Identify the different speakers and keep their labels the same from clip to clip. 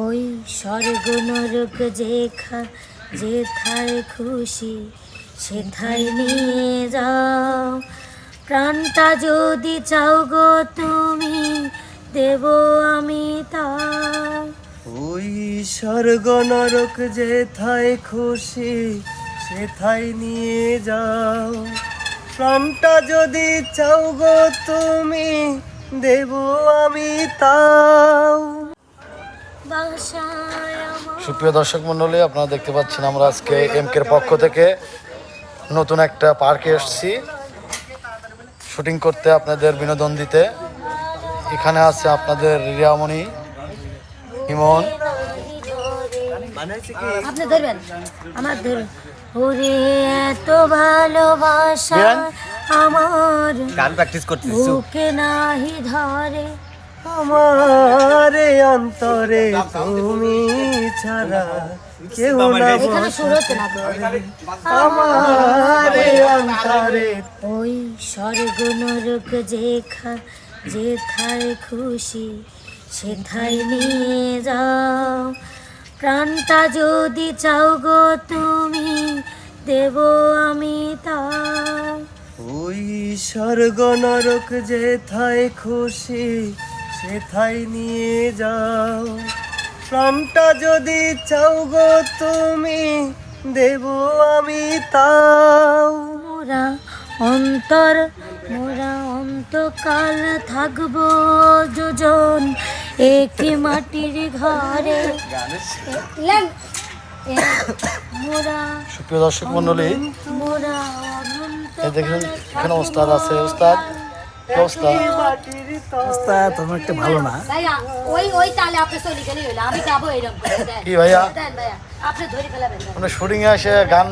Speaker 1: ওই স্বর্গ নরক যেখা, যেথায় খুশি, সেথায় নিয়ে যাও। প্রাণটা যদি চাও গো তুমি, দেব আমি তাও
Speaker 2: ওই স্বর্গ নরক যেথায় খুশি, সেথায় নিয়ে যাও। প্রাণটা যদি চাও গো তুমি, দেব আমি
Speaker 1: আমার
Speaker 3: সুপ্রিয় দর্শক মণ্ডলী আপনারা দেখতে পাচ্ছেন আমরা আজকে এমকের পক্ষ থেকে নতুন একটা পার্কে এসেছি। শুটিং করতে আপনাদের বিনোদন দিতে। এখানে আছে আপনাদের রিয়ামণি ইমন।
Speaker 2: মানে হচ্ছে কি
Speaker 1: আপনি ধরবেন? আমার ধরুন। ওরে এত ভালোবাসা আমার
Speaker 2: গান প্র্যাকটিস করতেছি।
Speaker 1: বুকে নাহি ধরে।
Speaker 2: আমার অন্তরে তুমি ছাড়া কেউ না। আমার অন্তরে
Speaker 1: ওই স্বর্গ নরক যেখা যেথায় খুশি সেথায় নিয়ে যাও। প্রাণটা যদি চাও গো তুমি দেব আমি তা
Speaker 2: ওই স্বর্গ নরক যেথায় খুশি সেথায় নিয়ে যাও। প্রাণটা যদি চাও গো তুমি দেব আমি তাও।
Speaker 1: মোরা অন্তর মোরা অন্তকাল থাকব দুজন একই মাটির ঘরে।
Speaker 3: সুপ্রিয় দর্শক মণ্ডলী
Speaker 1: মোরা অনন্ত
Speaker 3: এই দেখুন এখানে ওস্তাদ আছে ওস্তাদ। কি অবস্থা অবস্থা তোমার একটা ভালো না।
Speaker 1: ওই ওই তালে আপনি চলে গেলেই হলো। আমি যাব এরকম
Speaker 3: কি ভাইয়া?
Speaker 1: আপনি ধরে ফেলাবেন। দেন।
Speaker 3: মানে শুটিংয়ে এসে গান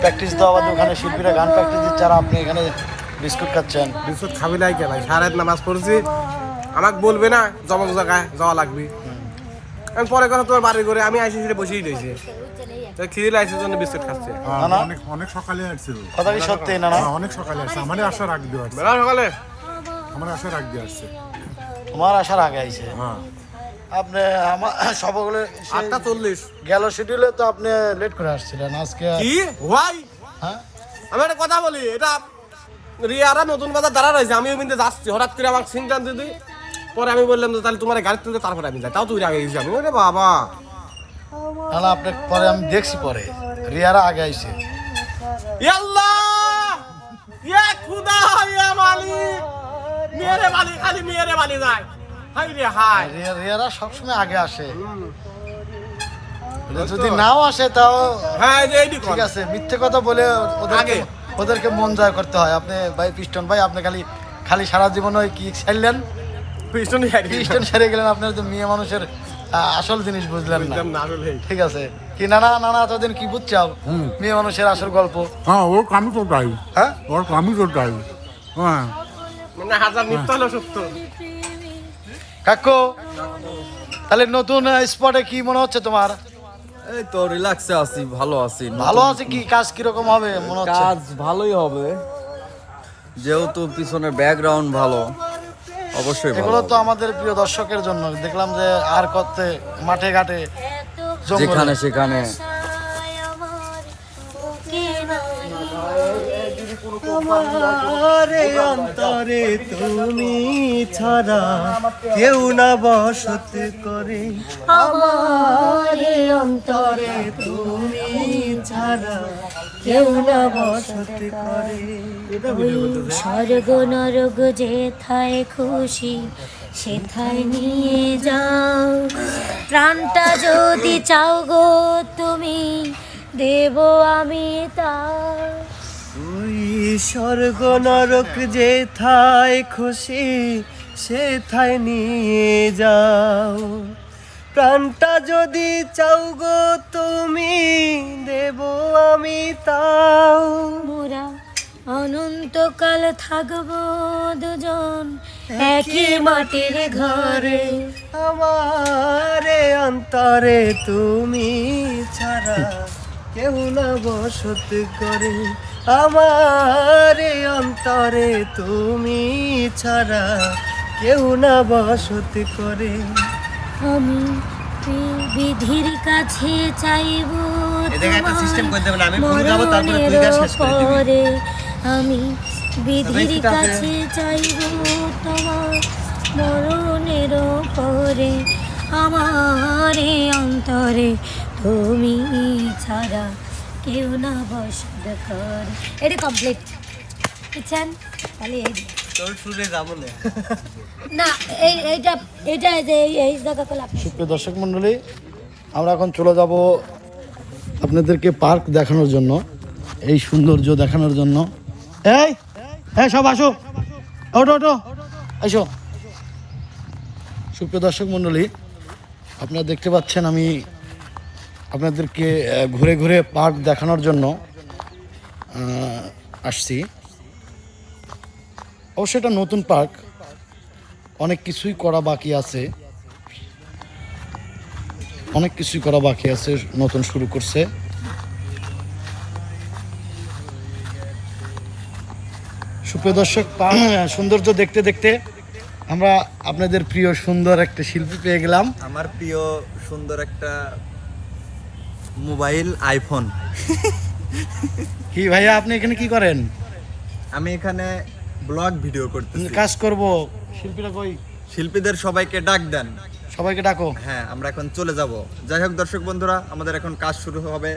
Speaker 3: প্র্যাকটিস ওখানে শিল্পীরা গান প্র্যাকটিস দিচ্ছে আর আপনি এখানে বিস্কুট খাচ্ছেন।
Speaker 4: বিস্কুট খাবি নাই কে ভাই সারা রাত নামাজ পড়ছি। আমাকে বলবে না জমক জায়গায় যাওয়া লাগবে। আমি পরে কথা তোমার বাড়ি করে আমি আইসি সেটা বসেই রয়েছি। তো লাগছে জন্য বিস্কুট খাচ্ছে।
Speaker 3: না না
Speaker 5: অনেক অনেক সকালে আসছিল।
Speaker 3: কথা কি সত্যি না না
Speaker 5: অনেক সকালে আসছে আমার আসার আগ আসছে।
Speaker 4: বেলা সকালে?
Speaker 5: আমার আসার আগ আসছে।
Speaker 3: তোমার আসার আগে আইছে।
Speaker 5: হ্যাঁ।
Speaker 3: আপনি আমার সবগুলো
Speaker 4: আটটা চল্লিশ।
Speaker 3: গেল শিডিউলে তো আপনি লেট করে আসছিলেন আজকে
Speaker 4: কি? ভাই
Speaker 3: হ্যাঁ?
Speaker 4: আমি একটা কথা বলি এটা রিয়ারা নতুন বাজার দাঁড়া রয়েছে আমি ওই যাচ্ছি। হঠাৎ করে আমার সিনটান দিদি পরে আমি বললাম যে তাহলে তোমার গাড়ি তুলতে তারপরে আমি যাই। তাও তুই আগে গেছি আমি। ওরে বাবা।
Speaker 3: না আপনি পরে আমি দেখছি পরে। রিয়ারা আগে আইছে।
Speaker 4: ইয়াল্লাহ! ইয়া খুদা ইয়া মালিক! মেরে মালিক খালি মেরে মালিক যায়। হাই রে হাই।
Speaker 3: রিয়া- রিয়ারা সবসময় আগে আসে। যদি নাও আসে তাও
Speaker 4: হ্যাঁ যে
Speaker 3: ঠিক আছে মিথ্যে কথা বলে ওদেরকে ওদেরকে মন জয় করতে হয়। আপনি ভাই পিস্টন ভাই আপনি খালি খালি সারা জীবন ওই কি ছাড়লেন?
Speaker 4: পিছন
Speaker 3: পিস্টন সেরে গেলেন আপনার তো মেয়ে মানুষের আসল জিনিস বুঝলেন না।
Speaker 4: না
Speaker 3: ঠিক আছে। কি নানা নানা এতদিন কি বুঝছাও মেয়ে মানুষের আসল গল্প।
Speaker 5: হ্যাঁ ওর কামি তো তাই
Speaker 3: হ্যাঁ?
Speaker 5: ওর কামি তো তাই হ্যাঁ।
Speaker 4: মানে হাজার হলো
Speaker 3: কাকু তাহলে নতুন স্পটে কি মনে হচ্ছে তোমার?
Speaker 6: এই তো রিল্যাক্সে আছি ভালো আছি।
Speaker 3: ভালো আছে কি? কাজ কীরকম হবে মনে হচ্ছে?
Speaker 6: কাজ ভালোই হবে। যেহেতু পিছনে ব্যাকগ্রাউন্ড ভালো অবশ্যই
Speaker 3: এগুলো তো আমাদের প্রিয় দর্শকের জন্য। দেখলাম যে আর করতে মাঠে ঘাটে।
Speaker 6: যেখানে সেখানে।
Speaker 1: আমার
Speaker 2: অন্তরে তুমি ছাড়া কেউ না বসত করে। আমার অন্তরে তুমি ছাড়া কেউ না বসত করে।
Speaker 1: স্বর্গ নরক যেথায় খুশি, সেথায় নিয়ে যাও। প্রাণটা যদি চাও গো তুমি, দেব আমি তা
Speaker 2: স্বর্গ নরক যে যেথায় খুশি সে সেথায় নিয়ে যাও। প্রাণটা যদি চাও গো তুমি দেব আমি তাও।
Speaker 1: মোরা অনন্তকাল থাকব দুজন একই মাটির ঘরে।
Speaker 2: আমার অন্তরে তুমি ছাড়া। কেউ না বসত করে। আমার অন্তরে তুমি ছাড়া কেউ না বসত করে।
Speaker 1: আমি বিধির কাছে চাইব। পরে আমি বিধির কাছে চাইব তোমার মরণের পরে। আমার অন্তরে তুমি ছাড়া কেউ না বসত করে। এটা কমপ্লিট বুঝছেন তাহলে এই।
Speaker 2: তোর সুরে যাব না।
Speaker 1: না এই এইটা এটা এই যে এই এই জায়গা করলে
Speaker 3: সুপ্রিয় দর্শক মণ্ডলী আমরা এখন চলে যাব আপনাদেরকে পার্ক দেখানোর জন্য এই সৌন্দর্য দেখানোর জন্য। এই হ্যাঁ সব আসো। ওটো ওটো এসো সুপ্রিয় দর্শক মণ্ডলী আপনারা দেখতে পাচ্ছেন আমি আপনাদেরকে ঘুরে ঘুরে পার্ক দেখানোর জন্য আসছি। অবশ্যই এটা নতুন পার্ক। অনেক কিছুই করা বাকি আছে। অনেক কিছুই করা বাকি আছে, নতুন শুরু করছে। সুপ্রিয় দর্শক সৌন্দর্য দেখতে দেখতে আমরা আপনাদের প্রিয় সুন্দর একটা শিল্পী পেয়ে গেলাম।
Speaker 6: আমার প্রিয় সুন্দর একটা মোবাইল আইফোন।
Speaker 3: কি ভাইয়া আপনি এখানে কি করেন?
Speaker 6: আমি এখানে ব্লগ ভিডিও করতে
Speaker 3: কাজ করব। শিল্পীরা কই?
Speaker 6: শিল্পীদের সবাইকে ডাক দেন।
Speaker 3: সবাইকে ডাকো।
Speaker 6: হ্যাঁ আমরা এখন চলে যাব। যাই হোক দর্শক বন্ধুরা আমাদের এখন কাজ শুরু হবে।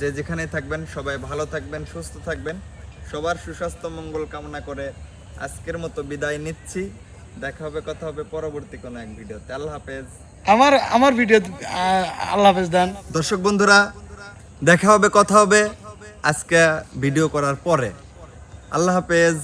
Speaker 6: যে যেখানে থাকবেন সবাই ভালো থাকবেন সুস্থ থাকবেন। সবার সুস্বাস্থ্য মঙ্গল কামনা করে আজকের মতো বিদায় নিচ্ছি। দেখা হবে কথা হবে পরবর্তী কোনো এক ভিডিওতে। আল্লাহ হাফেজ।
Speaker 3: আমার আমার ভিডিও আল্লাহ হাফেজ দেন।
Speaker 6: দর্শক বন্ধুরা দেখা হবে কথা হবে আজকে ভিডিও করার পরে। আল্লাহ হাফেজ।